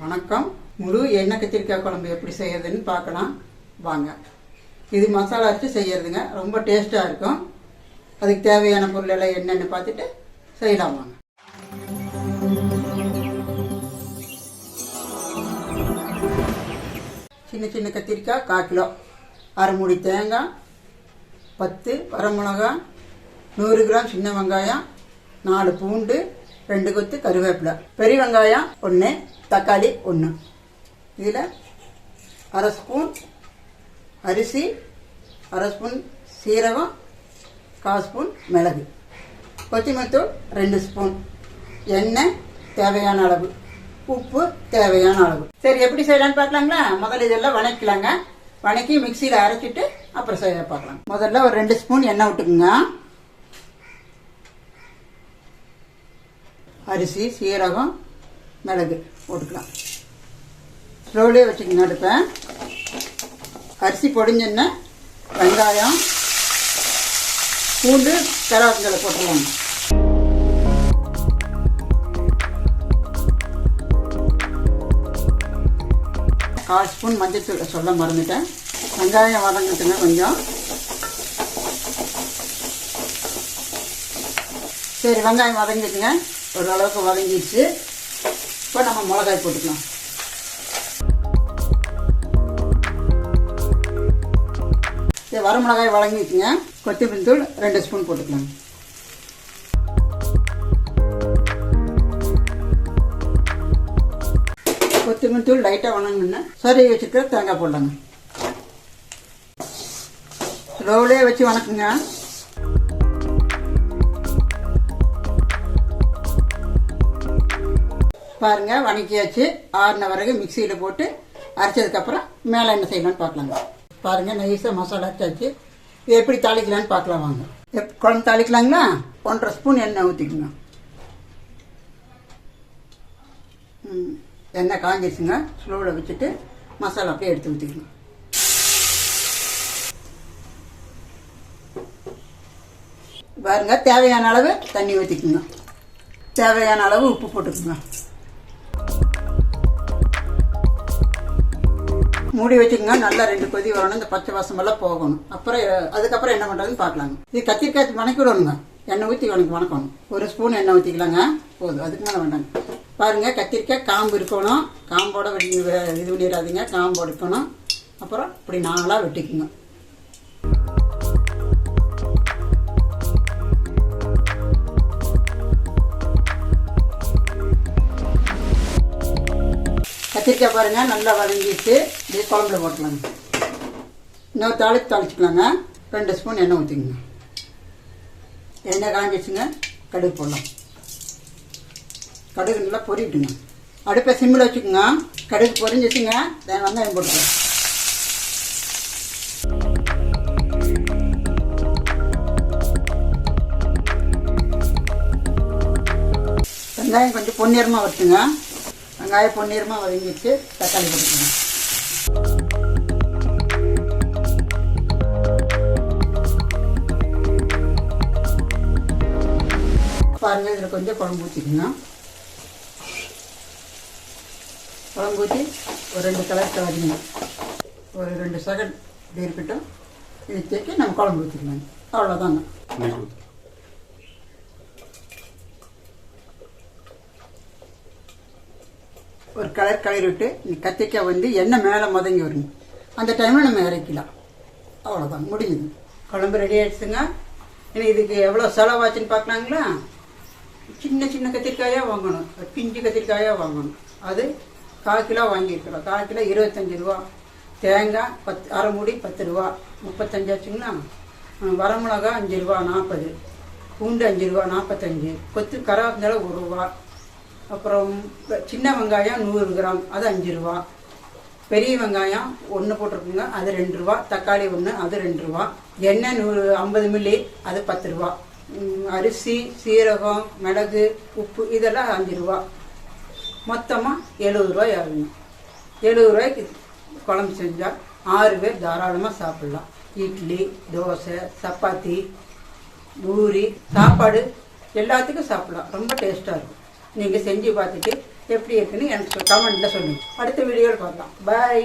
வணக்கம். முழு எண்ணெய் கத்திரிக்காய் குழம்பு எப்படி செய்யறதுன்னு பார்க்கலாம். வாங்க. இது மசாலா அரைச்சி செய்யறதுங்க. ரொம்ப டேஸ்ட்டாக இருக்கும். அதுக்கு தேவையான பொருள் எல்லாம் என்னென்னு பார்த்துட்டு செய்யலாம் வாங்க. சின்ன சின்ன கத்திரிக்காய் கால் கிலோ. அரை மூடி தேங்காய் பத்து வரமிளகா நூறு கிராம் சின்ன வெங்காயம் நாலு பூண்டு ரெண்டு கொத்து கருவேப்பிலை. பெரிய வெங்காயம் ஒன்று தக்காளி ஒன்று இதில் அரை ஸ்பூன் அரிசி அரை ஸ்பூன் சீரகம் கால் ஸ்பூன் மிளகு. கொத்திமத்தூள் ரெண்டு ஸ்பூன். எண்ணெய் தேவையான அளவு. உப்பு தேவையான அளவு. சரி எப்படி செய்யலாம்னு பார்க்கலாங்களா? முதல்ல இதெல்லாம் வணக்கலாங்க. வணக்கி மிக்சியில் அரைச்சிட்டு அப்புறம் செய்ய பார்க்கலாம். முதல்ல ஒரு ரெண்டு ஸ்பூன் எண்ணெய் விட்டுக்குங்க. அரிசி சீரகம் மிளகு போட்டுக்கலாம். ஸ்லோவிலே வச்சுக்கோங்க அடுப்பை. அரிசி பொடிஞ்சோன்னே வெங்காயம் பூண்டு கருவேப்பிலை போட்டுருவாங்க கால் ஸ்பூன் மஞ்சத்தூள் சொல்ல மறந்துட்டேன். வெங்காயம் வதங்கிட்டுங்க கொஞ்சம். சரி வெங்காயம் வதங்கிட்டுங்க ஓரளவுக்கு வதங்கிடுச்சு. இப்போ நம்ம மிளகாய் போட்டுக்கலாம். இது வர மிளகாய் வதங்கிட்டுங்க கொத்தமல்லி தூள் ரெண்டு ஸ்பூன் போட்டுக்கலாம். கொத்தமல்லி தூள் லைட்டாக வணங்கணுன்னு சரி வச்சுருக்கிற தேங்காய் போடலாங்க. ஸ்லோவிலே வச்சு வணக்குங்க. பாருங்க வணக்கியாச்சு. ஆறின வரைக்கும் மிக்சியில் போட்டு அரைச்சதுக்கப்புறம் மேலே என்ன செய்யலான்னு பார்க்கலாங்க. பாருங்க நைஸாக மசாலா அரைச்சாச்சு. இது எப்படி தாளிக்கலான்னு பார்க்கலாம் வாங்க. எப் குழம்பு தாளிக்கலாங்களா? ஒன்றரை ஸ்பூன் எண்ணெய் ஊற்றிக்கணும் ம், எண்ணெய் காஞ்சிருச்சுங்க. ஸ்லோவில் வச்சுட்டு மசாலா அப்படியே எடுத்து ஊற்றிக்கணும் பாருங்க தேவையான அளவு தண்ணி ஊற்றிக்குங்க தேவையான அளவு உப்பு போட்டுக்குங்க. மூடி வச்சுக்கோங்க நல்லா ரெண்டு கொதி வரணும் இந்த பச்சை வாசமெல்லாம் போகணும். அப்புறம் அதுக்கப்புறம் என்ன பண்ணுறதுன்னு பார்க்கலாங்க. இது கத்திரிக்காய் வணக்கிடணுங்க. எண்ணெய் ஊற்றி உனக்கு வணக்கணும். ஒரு ஸ்பூன் எண்ணெய் ஊற்றிக்கலாங்க போதும். அதுக்கு மேலே வேண்டாங்க. பாருங்க கத்திரிக்காய் காம்பு இருக்கணும். காம்போட வெட்டி இது பண்ணிடாதீங்க. காம்பு எடுக்கணும் அப்புறம் இப்படி நாளாக வெட்டிக்குங்க. கத்திரிக்காய் பாருங்கள் நல்லா வதங்கிட்டு இப்படியே குழம்புல போட்டுலாங்க இன்னொரு தாளிப்பு தாளிச்சுக்கலாங்க. ரெண்டு ஸ்பூன் எண்ணெய் ஊற்றிக்கங்க எண்ணெய் காஞ்சிச்சுங்க கடுகு போடலாம். கடுகு நல்லா பொரிட்டுங்க அடுப்பை சிம்மில் வச்சுக்கோங்க. கடுகு பொரிஞ்சிச்சுங்க then வெங்காயம் போட்டுக்கலாம். வெங்காயம் கொஞ்சம் பொன்னிறமாக வச்சுங்க வெங்காயம் பொன்னிறமாக வதங்கிட்டு தக்காளி கொடுக்கணும் பாருங்கள் இதில் கொஞ்சம் குழம்பு ஊற்றிக்கணும் குழம்பு ஊற்றி ஒரு ரெண்டு கலர் கலரிங்க. ஒரு ரெண்டு செகண்ட் இப்படி இருக்கட்டும் இது தேக்கி நம்ம குழம்பு ஊற்றிக்கலாம் அவ்வளோதாங்க ஒரு கலர் கலர் விட்டு இந்த கத்திரிக்காய் வந்து எண்ணெய் மேலே முதங்கி வருங்க. அந்த டைமில் நம்ம இறக்கலாம் அவ்வளோதான் முடிஞ்சுது. குழம்பு ரெடி ஆகிடுச்சுங்க ஏன்னா இதுக்கு எவ்வளோ செலவாச்சுன்னு பார்க்கலாங்களா? சின்ன சின்ன கத்திரிக்காயாக வாங்கணும். பிஞ்சு கத்திரிக்காயாக வாங்கணும். அது கால் கிலோ வாங்கியிருக்கிறோம். கால் கிலோ இருபத்தஞ்சி ரூபா. தேங்காய் பத்து அரை மூடி பத்து ரூபா. முப்பத்தஞ்சாச்சுங்களா வரமிளகா அஞ்சு ரூபா நாற்பது. பூண்டு அஞ்சு ரூபா நாற்பத்தஞ்சு. கொத்து கருவேப்பிலை ஒரு ரூபா. அப்புறம் சின்ன வெங்காயம் நூறு கிராம் அது அஞ்சு ரூபா. பெரிய வெங்காயம் ஒன்று போட்டிருக்குங்க அது ரெண்டு ரூபா. தக்காளி ஒன்று அது ரெண்டு ரூபா. எண்ணெய் நூறு ஐம்பது மில்லி அது பத்து ரூபா. அரிசி சீரகம் மிளகு உப்பு இதெல்லாம் அஞ்சு ரூபா. மொத்தமாக எழுபது ரூபாய் ஆகுங்க. எழுபது ரூபாய்க்கு குழம்பு செஞ்சால் ஆறு பேர் தாராளமாக சாப்பிட்லாம். இட்லி தோசை சப்பாத்தி பூரி சாப்பாடு எல்லாத்துக்கும் சாப்பிட்லாம். ரொம்ப டேஸ்ட்டாக இருக்கும். நீங்கள் செஞ்சு பார்த்துட்டு எப்படி இருக்குன்னு எனக்கு கமெண்ட்டில் சொல்லுங்கள் அடுத்த வீடியோவில் பார்க்கலாம். பாய்